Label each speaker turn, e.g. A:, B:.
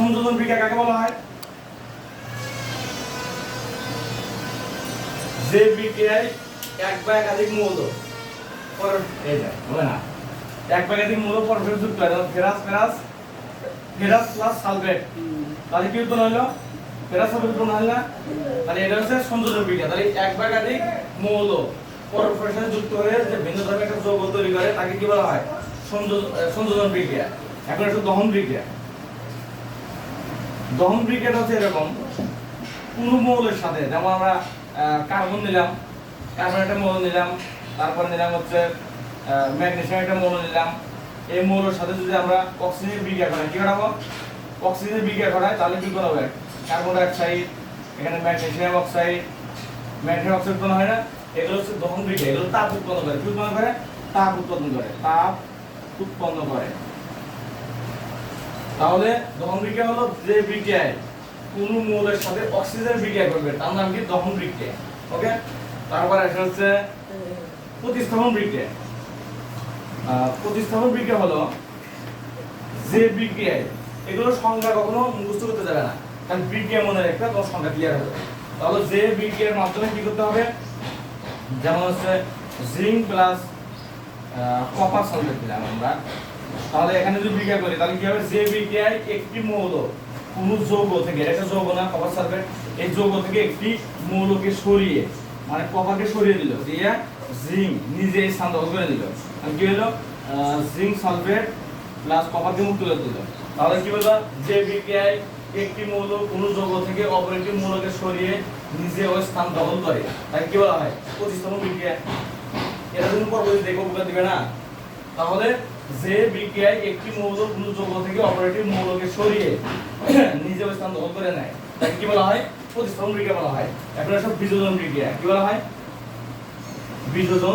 A: সংযোজন বিক্রিয়া কাকে বলা হয়? যে বিক্রিয়ায় এক বা একাধিক মৌল। পর এই যায় হবে না। এক বা একাধিক মৌল পরস্পর যুক্ত হয়। Ferrous ferrous ferrous plus sulphate তাহলে কি উৎপন্ন হলো ফেরাস সালফেট উৎপন্ন হলো না? তাহলে এটা হচ্ছে সংযোজন বিক্রিয়া তাহলে এক বা একাধিক মৌল পরস্পরের সাথে যুক্ত হয়ে যে ভিন্ন ধর্মের একটা যৌগ তৈরি করে, তাকে কি বলা হয়? সংযোজন বিক্রিয়া। এখন একটু দহন বিক্রিয়া। দহন বিক্রিয়াটা হচ্ছে এরকম কোনো মৌলের সাথে। যেমন আমরা কার্বন নিলাম কার্বন একটা মৌল নিলাম, তারপর নিলাম হচ্ছে ম্যাগনেসিয়াম একটা মৌল নিলাম। এই মৌলের সাথে যদি আমরা অক্সিজেন বিক্রিয়া করাই, কি করাবো অক্সিজেন বিক্রিয়া করাই, তাহলে কি করা হবে? কার্বন ডাইঅক্সাইড এখানে ম্যাগনেসিয়াম অক্সাইড ম্যাগনেসিয়াম অক্সাইড উৎপন্ন হয় না। এগুলো হচ্ছে দহন বিক্রিয়া, এগুলো তাপ উৎপন্ন করে। কি উৎপন্ন করে? তাপ উৎপন্ন করে। তাপ উৎপন্ন করে। তাহলে দহন বিক্রিয়া হলো যে বিক্রিয়ায় কোন মৌলের সাথে অক্সিজেন বিক্রিয়া করবে, তার নাম কি দহন বিক্রিয়া? ওকে তারপর আসে হচ্ছে প্রতিস্থাপন বিক্রিয়া। প্রতিস্থাপন বিক্রিয়া হলো যে বিক্রিয়ায়, এগুলো সংখ্যা কখনো মুখস্থ করতে যাবে না। কারণ বিক্রিয়া মনে রাখতে তোমার সংখ্যা ক্লিয়ার হবে। তাহলে যে বিক্রিয়ার মাধ্যমে কি করতে হবে? যেমন হচ্ছে জিঙ্ক প্লাস কপার সালফেট দিলাম আমরা। তাহলে এখানে যদি বিক্রিয়া করি, তাহলে কি হবে? যে বিক্রিয়ায় একটি মৌল, কোন যৌগ থেকে, এটা যৌগ না, কপার সালফেট, এই যৌগ থেকে একটি মৌলকে সরিয়ে মানে কপারকে সরিয়ে দিল, দিয়ে জিঙ্ক নিজে স্থান করে দিল। আর কি হলো? জিঙ্ক সালফেট প্লাস কপারকে মুক্ত করে দিল। তাহলে কি হলো? যে বিক্রিয়ায় একটি মৌল, কোন যৌগ থেকে অপর একটি মৌলকে সরিয়ে নিজে ওই স্থান দখল করে। তাকে কি বলা হয়? প্রতিস্থাপন বিক্রিয়া এটা যদি পরবর্তী দেখো দিবে না? তাহলে যে বিক্রিয়ায় একটি মৌল কোন যৌগ থেকে অপর একটি মৌলকে সরিয়ে নিজে স্থান দখল করে নেয়। তাকে কি বলা হয়? প্রতিস্থাপন বিক্রিয়া বলা হয়। এখন সব বিযোজন বিক্রিয়া। কি বলা হয়? বিযোজন